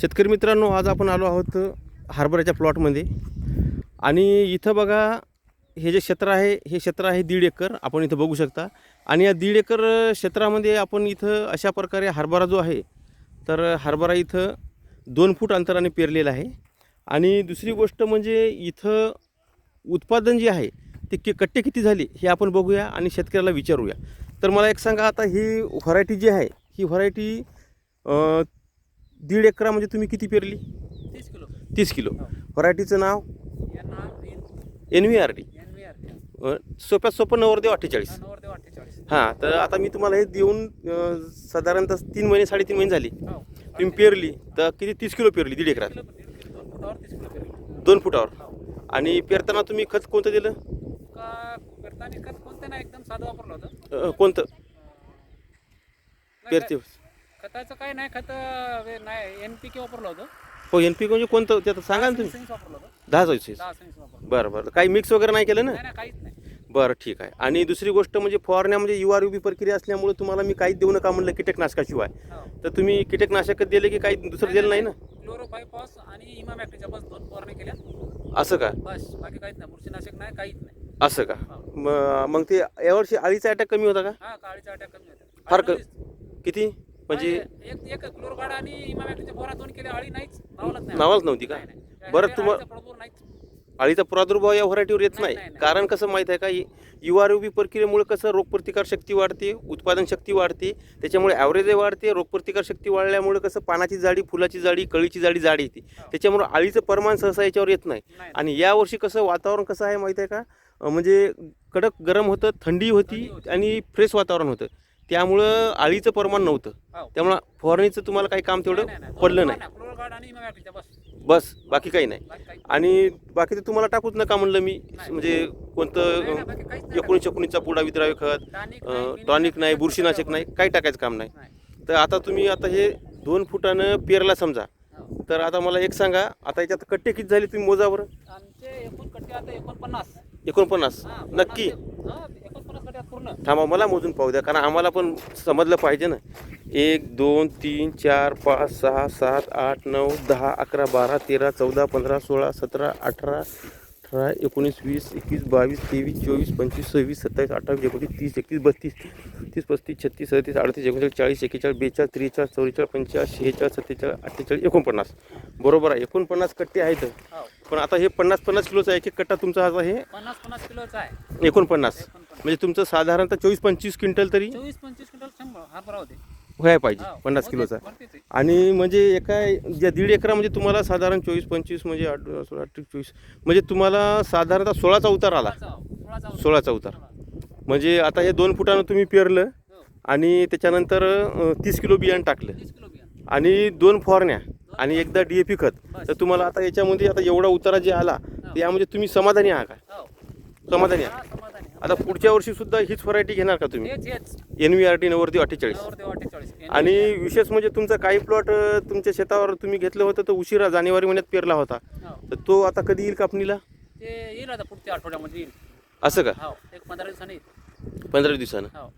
शेतकरी मित्रांनो आज आपण आलो आहोत हार्बराच्या प्लॉटमध्ये. आणि इथं बघा हे जे क्षेत्र आहे हे क्षेत्र आहे दीड एकर आपण इथं बघू शकता. आणि या दीड एकर क्षेत्रामध्ये आपण इथं अशा प्रकारे हरभरा जो आहे तर हरभरा इथं दोन फूट अंतराने पेरलेला आहे. आणि दुसरी गोष्ट म्हणजे इथं उत्पादन जे आहे ते कि कट्टे किती झाले हे आपण बघूया आणि शेतकऱ्याला विचारूया. तर मला एक सांगा आता ही व्हरायटी जी आहे ही व्हरायटी दीड एकरामध्ये तुम्ही किती पेरली? तीस किलो. तीस किलो. हो. व्हरायटीचं नाव? N V R D. सोप्यात सोपं नवरदेव अठ्ठेचाळीस. हां तर आता मी तुम्हाला हे देऊन साधारणतः तीन महिने साडेतीन महिने झाली. हो. तुम्ही पेरली तर किती तीस किलो पेरली दीड एकरात? दोन फुटावर हो. आणि पेरताना तुम्ही खत कोणतं दिलं? कोणतं पेरते. खताचं काय नाही खत वे- नाही एन पी के वापरलं होतं. हो एन पी म्हणजे कोणतं? ते आता सांगा ना तुम्ही. सैन्स वापरलं होतं. दहा चौतीस दहा सैन्स वापरलं बरं बरं. काही मिक्स वगैरे नाही केलं ना? नाही नाही काहीच नाही. बरं ठीक आहे. आणि दुसरी गोष्ट म्हणजे फवारण्या म्हणजे यू आर यू बी प्रक्रिया असल्यामुळे तुम्हाला मी काहीच देऊ नका म्हणलं कीटकनाशकाशिवाय. हो. तर तुम्ही कीटकनाशक दिले की काही दुसरं दिलं नाही ना? क्लोरोफायपॉस आणि इमामॅक्टिच्या बस दोन फवारणी केल्या. असं का? बस बाकी काहीच नाही. बुरशीनाशक नाही काहीच नाही. असं का? म- मग ते यावर्षी अळीचा अटॅक कमी होता का? हा काळीचा अटॅक कमी होता. फार क- किती? म्हणजे हा, एक एक क्लोरगार्ड आणि इमामॅक्टिच्या फवारा दोन केले आळी नाहीच. नावालाच नाही. नावाच नव्हती का? नाही, नाही. बरं त्या तुम्हा आळीचा प्रभू नाहीच. अळीचा प्रादुर्भाव या व्हरायटीवर येत नाही, नाही. नाही, नाही. कारण कसं माहीत आहे का यू आर यू बी प्रक्रियेमुळे कसं रोगप्रतिकार शक्ती वाढते उत्पादन शक्ती वाढते त्याच्यामुळे ॲव्हरेजही वाढते रोगप्रतिकार शक्ती वाढल्यामुळे कसं पानाची जाडी फुलाची जाडी कळीची जाडी जाडी येते. त्याच्यामुळे अळीचं प्रमाण सहसा याच्यावर येत नाही. नाही आणि यावर्षी कसं वातावरण कसं आहे माहिती आहे का? अं, म्हणजे कडक गरम होती थंडी होती. आणि फ्रेश वातावरण होतं. त्यामुळं अळीचं प्रमाण नव्हतं. हो. त्यामुळं फवारणीचं तुम्हाला काही काम तेवढं. पडलं नाही. क्लोरगार्ड आणि इमामॅक्टिच्या बस. बस बाकी काही नाही. बाकी काही आणि बाकी ते तुम्हाला टाकूच नका म्हणलं मी. म्हणजे नाही, कोणतं नाही, बाकी काहीच नाही एकोणीस एकोणीसचा पुडा विद्रावे खत अं, नाही, टॉनिक नाही बुरशीनाशक नाही. काही टाकायचं काम नाही. नाही. तर आता तुम्ही आता हे दोन फुटानं पेरला समजा. हो. तर आता मला एक सांगा आता याच्यात कट्टे किती झाले तुम्ही मोजावर? आमचे एकूण कट्टे आता एकोणपन्नास. एकोणपन्नास. हा, नक्की. हा, थांबा मला मोजून पाहू द्या कारण आम्हाला पण समजलं पाहिजे ना. एक दोन तीन चार पाच सहा सात आठ नऊ दहा अकरा बारा तेरा चौदा पंधरा सोळा सतरा अठरा अठरा एकोणीस वीस एकवीस बावीस तेवीस चोवीस पंचवीस सव्वीस सत्तावीस अठ्ठावीस एकोणतीस तीस एकतीस बत्तीस तीस पस्तीस छत्तीस सदतीस अडतीस एकोणचाळीस चाळीस एकेचाळीस बेचाळीस त्रेचाळीस चौवेचाळीस पंचेचाळीस शेहेचाळीस सत्तेचाळीस अठ्ठेचाळीस एकोणपन्नास. बरोबर आहे एकोणपन्नास कट्टे आहेत. हो. पण आता हे पन्नास पन्नास किलोचा एक एक कट्टा तुमचा हा? आहे पन्नास पन्नास किलोचा आहे. एकोणपन्नास. म्हणजे तुमचं साधारणतः चोवीस पंचवीस क्विंटल तरी चोवीस पंचवीस क्विंटल शंभर हरभरा होते व्हायला पाहिजे हो, पन्नास होते, किलोचा भरतेच आहे. आणि म्हणजे एका ज्या दीड एकरा म्हणजे तुम्हाला साधारण चोवीस पंचवीस म्हणजे आठ सोळा अठ्ठावीस चोवीस म्हणजे तुम्हाला साधारणतः सोळाचा उतार आला सोळाचा- सोळाचा होता. सोळाचा उतार. म्हणजे आता हे दोन फुटानं तुम्ही पेरलं हो, आणि त्याच्यानंतर अं, तीस किलो बियाणं टाकलं तीस किलो बियाणं. आणि दोन फवारण्या आणि एकदा डी ए पी खत तर तुम्हाला आता याच्यामध्ये आता एवढा उतारा जे आला तर यामध्ये तुम्ही समाधानी आहात का हो. समाधानी हा, आहात. आता पुढच्या वर्षी सुद्धा हीच व्हरायटी घेणार का तुम्ही? हेच हेच एन व्ही आर टी नवरती अठ्ठेचाळीस. आणि विशेष म्हणजे तुमचा काही प्लॉट तुमच्या शेतावर तुम्ही घेतलं होतं तर उशिरा जानेवारी महिन्यात पेरला होता. हो. तर तो आता कधी येईल कापणीला? ते येईल आता पुढच्या आठवड्यामध्ये येईल. असं का? हो एक पंधरा दिवसाने येईल. पंधरा दिवसानं? हो.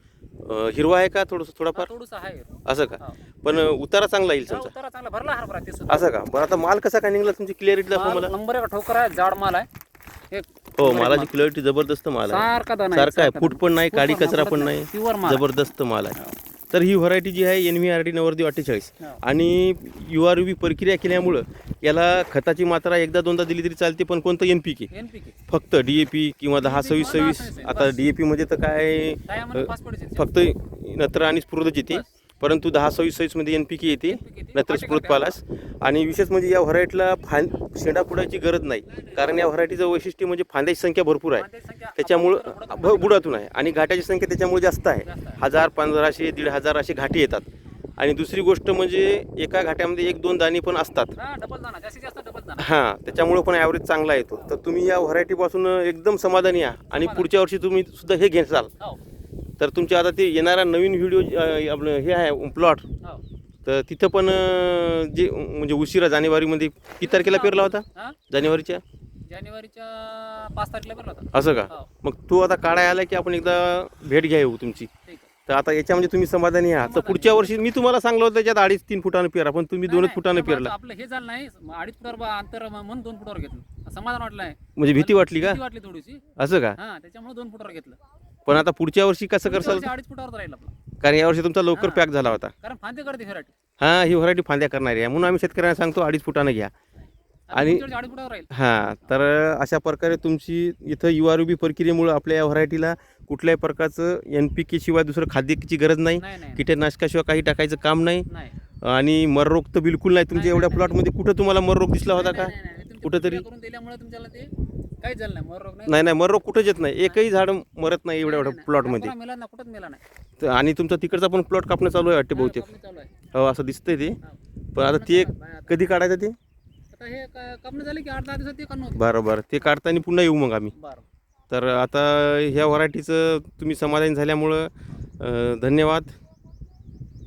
अं, हिरवा आहे का थोडंसं थोडाफार? थोडंसं आहे. असं का? हो. पण उतारा चांगला येईल समजा उतारा चांगला भरला हरभरा ते सुद्धा. असं का? बरं आता माल कसा काय निघला तुमची क्लिअरिटी दाखवा माल मला नंबर एक ठोकर आहे जाड माल आहे. हो मालाची क्लिअरिटी जबरदस्त माल आहे. सारखा दाना सारखा आहे फूट पण नाही काडी कचरा पण नाही प्युअर माल जबरदस्त माल आहे. तर ही व्हरायटी जी आहे एन व्ही आर टी नवरदेव अठ्ठेचाळीस. हो. आणि यू आर बी प्रक्रिया केल्यामुळं याला खताची मात्रा एकदा दोनदा दिली तरी चालते पण कोणतं एन पी के एनपीके फक्त डी ए पी किंवा दहा सव्वीस सव्वीस. आता. डी ए पीमध्ये तर काय फक्त नत्र आणि स्फुरदच येते बस. परंतु दहा सव्वीस सव्वीसमध्ये एन पी के येते स्फुरत करते. पालास आणि विशेष म्हणजे या व्हरायटीला फां शेंडा पुडायची गरज नाही. कारण या व्हरायटीचं वैशिष्ट्य म्हणजे फांद्याची संख्या भरपूर आहे. त्याच्यामुळं भ- बुडातून आहे. आणि घाटाची संख्या त्याच्यामुळे जास्त आहे. हजार पंधराशे दीड हजार असे घाटी येतात. आणि दुसरी गोष्ट म्हणजे एका घाट्यामध्ये एक दोन दाणे पण असतात. हा हां त्याच्यामुळे पण ॲव्हरेज चांगला येतो. तर तुम्ही या व्हरायटीपासून एकदम समाधानी आहात आणि पुढच्या वर्षी तुम्ही सुद्धा हे घेसाल. हो. तर तुमच्या आता ते येणारा नवीन व्हिडिओ आपलं हे आहे प्लॉट. हो. तर तिथं पण जे म्हणजे उशिरा जानेवारीमध्ये किती तारखेला पेरला होता? जानेवारीच्या? जानेवारीच्या पाच तारखेला होता. असं का? हो. मग तो आता काढाय आला की आपण एकदा भेट घ्या येऊ तुमची. तर आता याच्यामध्ये तुम्ही समाधानी आहात. तर पुढच्या वर्षी मी तुम्हाला सांगलं होतं त्याच्यात अडीच तीन फुटानं पेरा पण तुम्ही दोनच फुटानं पेरला. आपलं हे झालं नाही. अडीच फुटावर अंतर म्हणून दोन फुटावर घेतलं. समाधान वाटलं आहे म्हणजे भीती वाटली का? वाटली थोडीशी. असं का? त्याच्यामुळे दोन फुटावर घेतलं. पण आता पुढच्या वर्षी कसं पुढच्या करसाल? वर्षी अडीच फुटावर राहील आपलं. कारण यावर्षी तुमचा लवकर हा. पॅक झाला होता. कारण फांदे करते व्हेरायटी. हां ही व्हरायटी फांद्या करणारी आहे. म्हणून आम्ही शेतकऱ्यांना सांगतो अडीच फुटानं घ्या. आणि- आणि अडीच फुटावर राहील. हां तर अशा प्रकारे तुमची इथं युआरबी प्रक्रियेमुळं आपल्या या व्हरायटीला कुठल्याही प्रकारचं एन पी के शिवाय दुसरं खाद्याची गरज नाही. नाही नाही कीटकनाशकाशिवाय काही टाकायचं काम नाही. नाही. आणि मररोग तर बिलकुल नाही. तुमच्या नाही, एवढ्या नाही, प्लॉटमध्ये कुठं तुम्हाला मररोग दिसला होता का? कुठंतरी? प्रक्रिया करून दिल्यामुळे तुमच्याला ते झालं नाही मर रोग नाही नाही नाही मररोग कुठंच येत नाही. एकही झाड मरत नाही एवढ्या एवढ्या. प्लॉटमध्ये ना कुठंच नाही तर आणि तुमचा तिकडचा पण प्लॉट कापणं चालू आहे वाटते बहुतेक? कापणी चालू आहे. हो असं दिसतंय ते. पण आता ते. कधी काढायचं ते? आता हे का- कापणी झाली की आठ दहा दिवसात ते होतं. बरं बरं. ते काढताना पुन्हा येऊ मग आम्ही. बरं. तर आता ह्या व्हरायटीचं तुम्ही समाधान झाल्यामुळं अं, धन्यवाद.